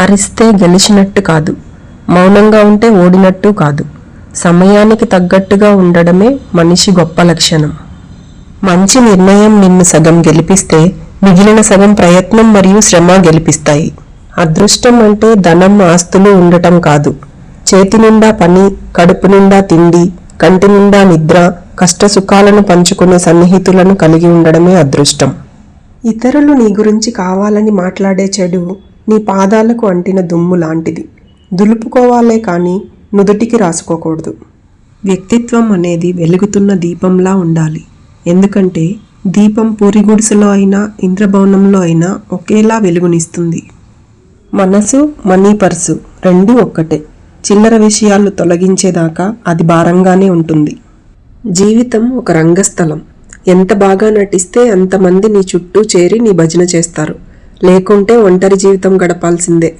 అరిస్తే గెలిచినట్టు కాదు. మౌనంగా ఉంటే ఓడినట్టు కాదు. సమయానికి తగ్గట్టుగా ఉండడమే మనిషి గొప్ప లక్షణం. మంచి నిర్ణయం నిన్ను సగం గెలిపిస్తే మిగిలిన సగం ప్రయత్నం మరియు శ్రమ గెలిపిస్తాయి. అదృష్టం అంటే ధనం ఆస్తులు ఉండటం కాదు. చేతి నిండా పని కడుపు నిండా తిండి కంటి నిండా నిద్ర కష్ట సుఖాలను పంచుకునే సన్నిహితులను కలిగి ఉండడమే అదృష్టం. ఇతరులు నీ గురించి కావాలని మాట్లాడే చెడు నీ పాదాలకు అంటిన దుమ్ము లాంటిది. దులుపుకోవాలే కానీ నుదుటికి రాసుకోకూడదు. వ్యక్తిత్వం అనేది వెలుగుతున్న దీపంలా ఉండాలి. ఎందుకంటే దీపం పూరి గుడిసెలో అయినా ఇంద్రభవనంలో అయినా ఒకేలా వెలుగునిస్తుంది. మనసు మనీ పర్సు రెండూ ఒక్కటే. చిల్లర విషయాలు తొలగించేదాకా అది భారంగానే ఉంటుంది. జీవితం ఒక రంగస్థలం. ఎంత బాగా నటిస్తే అంతమంది నీ చుట్టూ చేరి నీ భజన చేస్తారు. లేకుంటే ఒంటరి జీవితం గడపాల్సిందే.